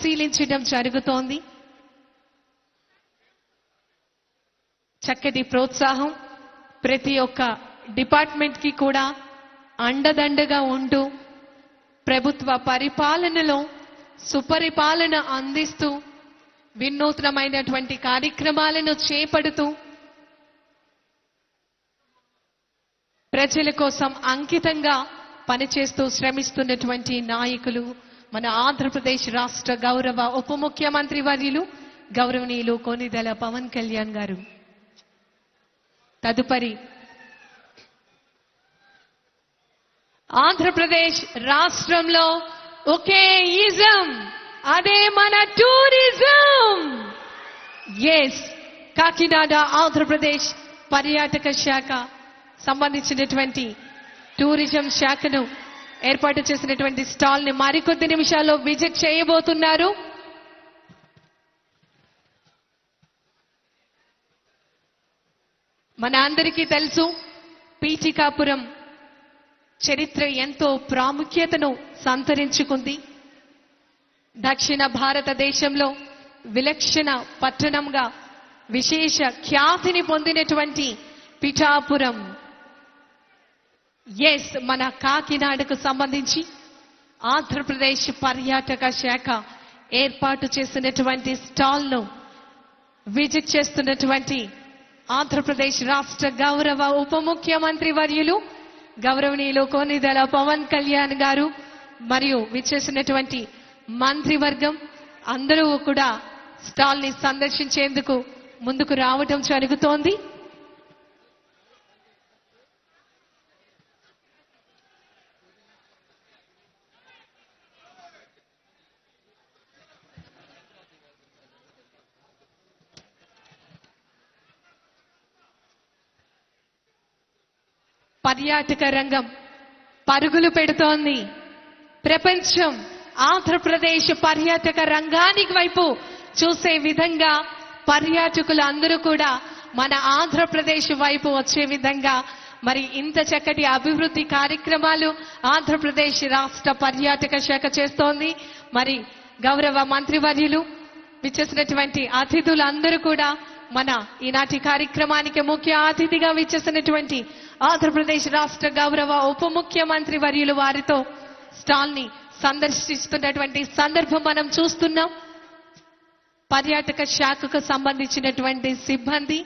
పరిశీలించడం జరుగుతోంది. చక్కటి ప్రోత్సాహం ప్రతి ఒక్క డిపార్ట్మెంట్కి కూడా అండదండగా ఉంటూ ప్రభుత్వ పరిపాలనలో సుపరిపాలన అందిస్తూ వినూత్నమైనటువంటి కార్యక్రమాలను చేపడుతూ ప్రజల కోసం అంకితంగా పనిచేస్తూ శ్రమిస్తున్నటువంటి నాయకులు మన ఆంధ్రప్రదేశ్ రాష్ట్ర గౌరవ ఉప ముఖ్యమంత్రి వర్యులు గౌరవనీయులు కొనిదెల పవన్ కళ్యాణ్ గారు. తదుపరి ఆంధ్రప్రదేశ్ రాష్ట్రంలో ఒకే ఇజం అదే మన టూరిజం. ఎస్ కాకినాడ ఆంధ్రప్రదేశ్ పర్యాటక శాఖ సంబంధించినటువంటి టూరిజం శాఖను ఏర్పాటు చేసినటువంటి స్టాల్ని మరికొద్ది నిమిషాల్లో విజిట్ చేయబోతున్నారు. మన అందరికీ తెలుసు పీఠికాపురం చరిత్ర ఎంతో ప్రాముఖ్యతను సంతరించుకుంది. దక్షిణ భారతదేశంలో విలక్షణ పట్టణంగా విశేష ఖ్యాతిని పొందినటువంటి పిఠాపురం ఎస్ మన కాకినాడకు సంబంధించి ఆంధ్రప్రదేశ్ పర్యాటక శాఖ ఏర్పాటు చేసినటువంటి స్టాల్ను విజిట్ చేస్తున్నటువంటి ఆంధ్రప్రదేశ్ రాష్ట్ర గౌరవ ఉప ముఖ్యమంత్రి వర్యులు గౌరవనీయులు కోనిదల పవన్ కళ్యాణ్ గారు మరియు విచ్చేసినటువంటి మంత్రివర్గం అందరూ కూడా స్టాల్ని సందర్శించేందుకు ముందుకు రావటం జరుగుతోంది. పర్యాటక రంగం పరుగులు పెడుతోంది. ప్రపంచం ఆంధ్రప్రదేశ్ పర్యాటక రంగానికి వైపు చూసే విధంగా పర్యాటకులు అందరూ కూడా మన ఆంధ్రప్రదేశ్ వైపు వచ్చే విధంగా మరి ఇంత చక్కటి అభివృద్ధి కార్యక్రమాలు ఆంధ్రప్రదేశ్ రాష్ట్ర పర్యాటక శాఖ చేస్తోంది. మరి గౌరవ మంత్రివర్యులు విచ్చేసినటువంటి అతిథులందరూ కూడా మన ఈనాటి కార్యక్రమానికి ముఖ్య అతిథిగా విచ్చేసినటువంటి ఆంధ్రప్రదేశ్ రాష్ట్ర గౌరవ ఉప ముఖ్యమంత్రి వర్యులు వారితో స్టాల్ని సందర్శిస్తున్నటువంటి సందర్భం మనం చూస్తున్నాం. పర్యాటక శాఖకు సంబంధించినటువంటి సిబ్బంది